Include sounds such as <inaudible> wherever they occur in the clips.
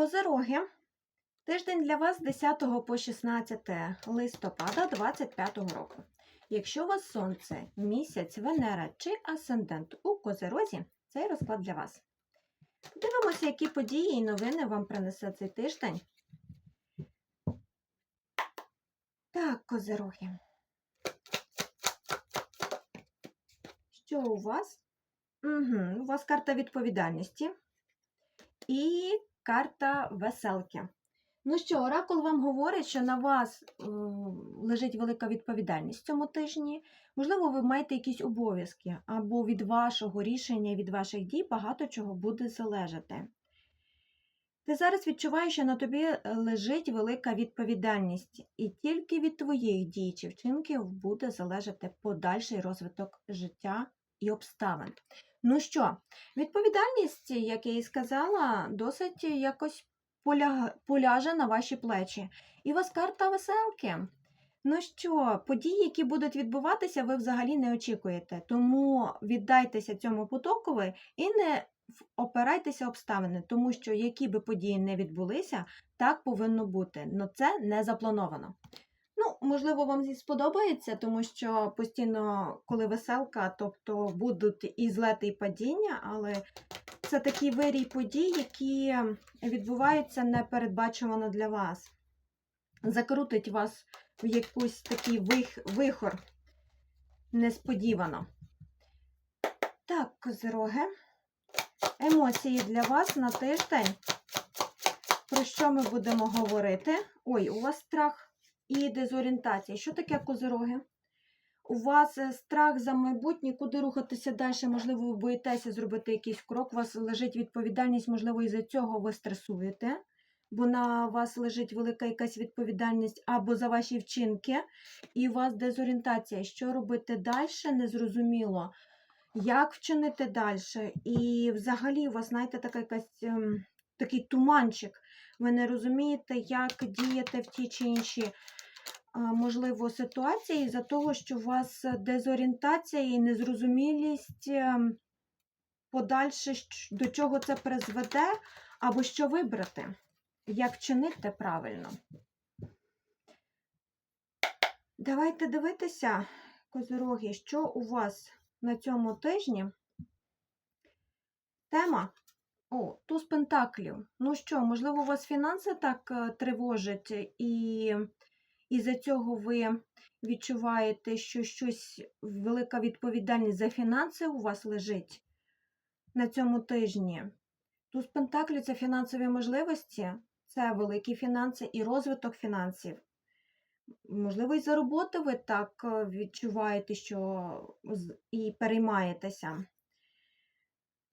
Козироги. Тиждень для вас з 10 по 16 листопада 2025 року. Якщо у вас сонце, місяць, Венера чи асцендент у Козирозі, цей розклад для вас. Подивимося, які події і новини вам принесе цей тиждень. Так, козироги. Що у вас? Угу, у вас карта відповідальності і карта веселки. Ну що, Оракул вам говорить, що на вас е, лежить велика відповідальність в цьому тижні. Можливо, ви маєте якісь обов'язки, або від вашого рішення, від ваших дій багато чого буде залежати. Ти зараз відчуваєш, що на тобі лежить велика відповідальність, і тільки від твоїх дій чи вчинків буде залежати подальший розвиток життя і обставин. Ну що, відповідальність, як я і сказала, досить якось поля... поляже на ваші плечі. І вас карта веселки. Ну що, події, які будуть відбуватися, ви взагалі не очікуєте. Тому віддайтеся цьому потокові і не опирайтеся обставини, тому що які би події не відбулися, так повинно бути. Но це не заплановано. Можливо, вам сподобається, тому що постійно, коли веселка, тобто будуть і злети, і падіння, але це такі вирій подій, які відбуваються непередбачувано для вас. Закрутить вас в якийсь такий вих, вихор несподівано. Так, козироги. Емоції для вас на тиждень. Про що ми будемо говорити? Ой, у вас страх і дезорієнтація. Що таке козироги? У вас е, страх за майбутнє, куди рухатися далі, можливо, ви боїтеся зробити якийсь крок, у вас лежить відповідальність, можливо, із-за цього ви стресуєте, бо на вас лежить велика якась відповідальність або за ваші вчинки, і у вас дезорієнтація. Що робити далі, незрозуміло. Як вчинити далі? І взагалі у вас, знаєте, така якась, ем, такий туманчик. Ви не розумієте, як діяти в ті чи інші можливо, ситуації із-за того, що у вас дезорієнтація і незрозумілість ем, подальше, до чого це призведе, або що вибрати, як вчинити правильно. Давайте дивитися, козироги, що у вас на цьому тижні. Тема. О, туз пентаклів. Ну що, можливо, у вас фінанси так е, тривожать, і із-за цього ви відчуваєте, що щось велика відповідальність за фінанси у вас лежить на цьому тижні. Туз Пентаклі це фінансові можливості, це великі фінанси і розвиток фінансів. Можливо, і за роботи ви так е, відчуваєте, що і переймаєтеся.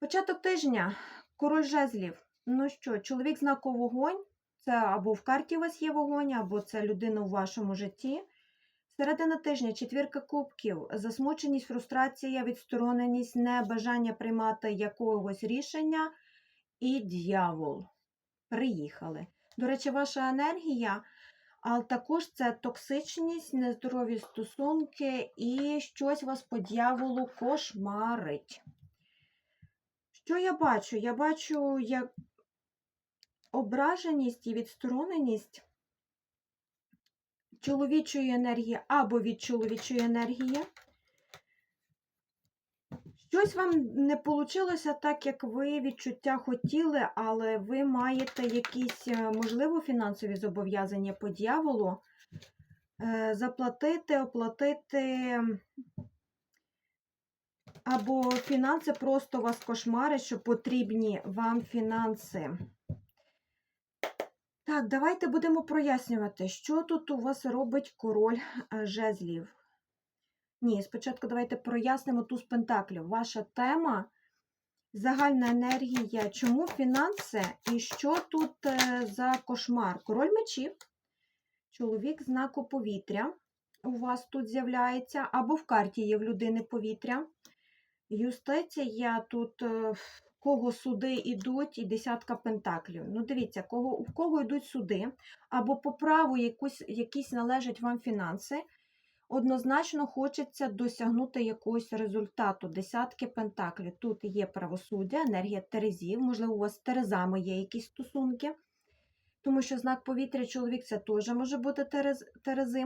Початок тижня король жезлів. Ну що, чоловік знаку вогонь, це або в карті у вас є вогонь, або це людина у вашому житті. Середина тижня, четвірка кубків, засмученість, фрустрація, відстороненість, небажання приймати якогось рішення і дьявол. Приїхали. До речі, ваша енергія, але також це токсичність, нездорові стосунки і щось вас по дьяволу кошмарить. Що я бачу? Я бачу, як ображеність і відстороненість чоловічої енергії або від чоловічої енергії. Щось вам не вийшло так, як ви відчуття хотіли, але ви маєте якісь, е, можливо, фінансові зобов'язання по дьяволу е, заплатити, оплатити, або фінанси просто вас кошмарять, що потрібні вам фінанси. Так, давайте будемо прояснювати, що тут у вас робить король е, жезлів. Ні, спочатку давайте прояснимо туз пентаклів. Ваша тема загальна енергія. Чому фінанси і що тут е, за кошмар? Король мечів, чоловік знаку повітря. У вас тут з'являється, або в карті є в людини повітря. Юстиція тут е, кого суди йдуть, і десятка пентаклів. Ну, дивіться, кого, у кого йдуть суди, або по праву якусь, якісь належать вам фінанси, однозначно хочеться досягнути якогось результату. Десятки пентаклів. Тут є правосуддя, енергія терезів, можливо, у вас з терезами є якісь стосунки. тому що знак повітря чоловік це теж може бути терез, терези.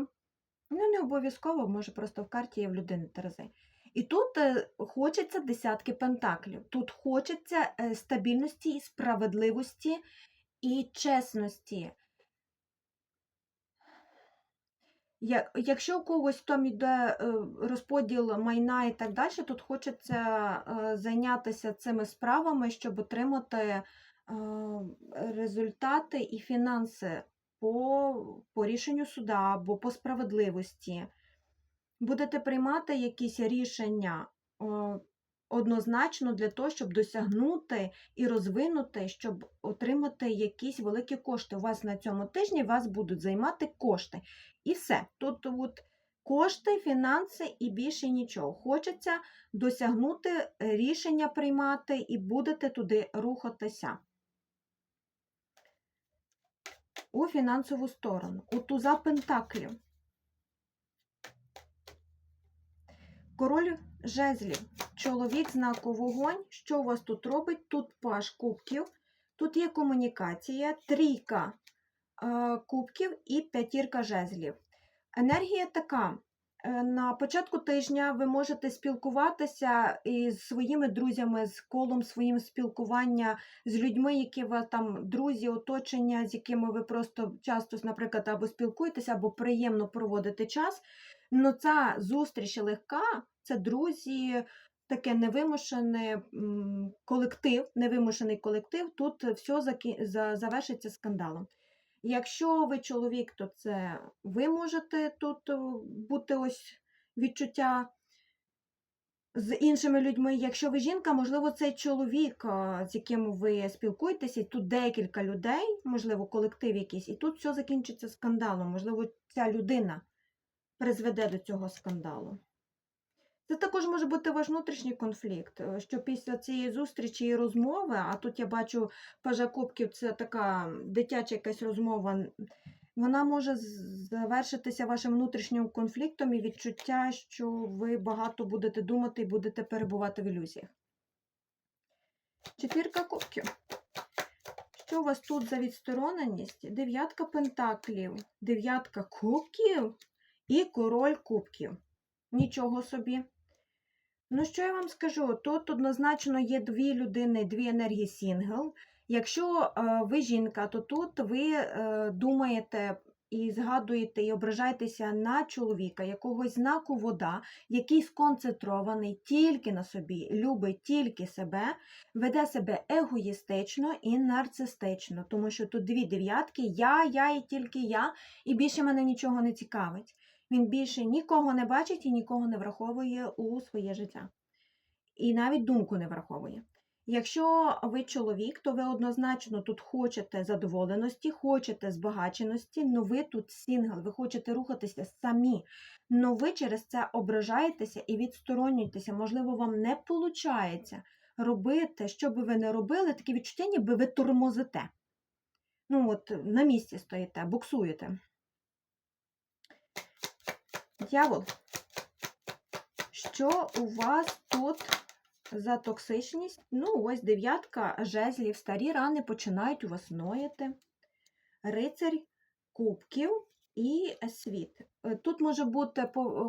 Ну, не обов'язково, може просто в карті є в людини терези. І тут е, хочеться десятки пентаклів. Тут хочеться е, стабільності справедливості і чесності. Якщо у когось там іде е, розподіл майна і так далі, тут хочеться зайнятися цими справами, щоб отримати результати і фінанси по, по рішенню суда або по справедливості. Будете приймати якісь рішення однозначно для того, щоб досягнути і розвинути, щоб отримати якісь великі кошти. У вас на цьому тижні вас будуть займати кошти. І все. Тут от кошти, фінанси і більше нічого. Хочеться досягнути е, рішення приймати і будете туди рухатися. У фінансову сторону. У туза пентаклів. Король жезлів. Чоловік знаку вогонь. Що у вас тут робить? Тут паш кубків, тут є комунікація, трійка е, кубків і п'ятірка жезлів. Енергія така. е, На початку тижня ви можете спілкуватися із своїми друзями, з колом своїм спілкування, з людьми, які вас там друзі, оточення, з якими ви просто часто, наприклад, або спілкуєтеся, або приємно проводите час. Ну, ця зустріч легка, це друзі, таке невимушений м, колектив, невимушений колектив, тут все завершиться скандалом. Якщо ви чоловік, то це ви можете тут бути ось відчуття з іншими людьми. Якщо ви жінка, можливо, цей чоловік, з яким ви спілкуєтеся, тут декілька людей, можливо, колектив якийсь, і тут все закінчиться скандалом. Можливо, ця людина призведе до цього скандалу. Це також може бути ваш внутрішній конфлікт, е, що після цієї зустрічі і розмови, а тут я бачу пажа кубків, це така дитяча якась розмова, вона може завершитися вашим внутрішнім конфліктом і відчуття, що ви багато будете думати і будете перебувати в ілюзіях. Четвірка кубків. Що у вас тут за відстороненість? Дев'ятка пентаклів, дев'ятка кубків і король кубків. Нічого собі. Ну, що я вам скажу? Тут однозначно є дві людини, дві енергії сінгл. Якщо е, ви жінка, то тут ви е, думаєте і згадуєте і ображаєтеся на чоловіка, якогось знаку вода, який сконцентрований тільки на собі, любить тільки себе, веде себе егоїстично і нарцистично, тому що тут дві дев'ятки, я, я і тільки я, і більше мене нічого не цікавить. Він більше нікого не бачить і нікого не враховує у своє життя. І навіть думку не враховує. Якщо ви чоловік, то ви однозначно тут хочете задоволеності, хочете збагаченості, але ви тут сінгл, ви хочете рухатися самі. Но ви через це ображаєтеся і відсторонюєтеся. Можливо, вам не виходить робити, що би ви не робили, таке відчуття, ніби ви тормозите. Ну, от на місці стоїте, буксуєте. Дьявол, що у вас тут за токсичність? Ну, ось дев'ятка жезлів, старі рани починають у вас нояти. Рицарь кубків і світ. Е, Тут може бути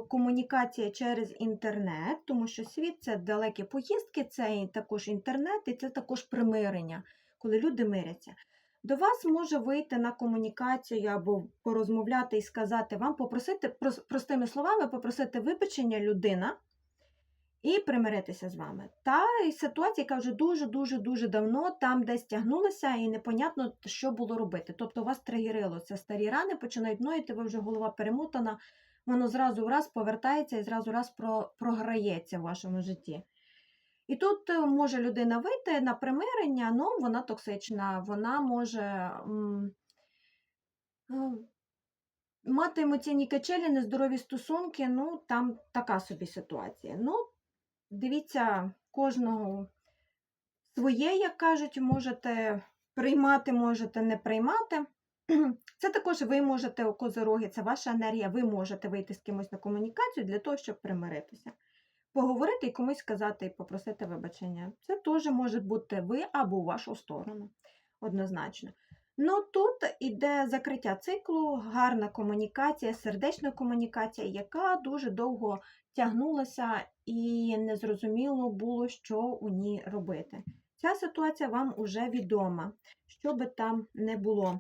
комунікація через інтернет, тому що світ це далекі поїздки, це також інтернет, і це також примирення, коли люди миряться. До вас може вийти на комунікацію або порозмовляти і сказати вам, попросити простими словами, попросити вибачення людина і примиритися з вами. Та ситуація, яка вже дуже-дуже дуже давно там десь тягнулася, і непонятно, що було робити. Тобто вас тригерило. Це старі рани починають ноїти, ви вже голова перемотана, воно зразу раз повертається і зразу раз програється в вашому житті. І тут е, може людина вийти на примирення, ну вона токсична, вона може е, мати емоційні качелі, нездорові стосунки, ну там така собі ситуація. Ну, дивіться, кожного своє, як кажуть, можете приймати, можете не приймати. <clears throat> Це також ви можете у козороги, це ваша енергія, ви можете вийти з кимось на комунікацію для того, щоб примиритися. Поговорити і комусь сказати і попросити вибачення. Це теж може бути ви або вашу сторону, однозначно. Ну тут іде закриття циклу, гарна комунікація, сердечна комунікація, яка дуже довго тягнулася і незрозуміло було, що у ній робити. Ця ситуація вам уже відома, що би там не було.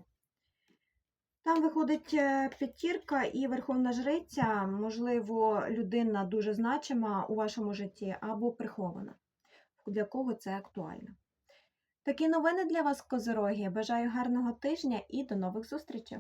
Там виходить е, п'ятірка і верховна жриця, можливо, людина дуже значима у вашому житті або прихована, для кого це актуально. Такі новини для вас, козороги. Бажаю гарного тижня і до нових зустрічей!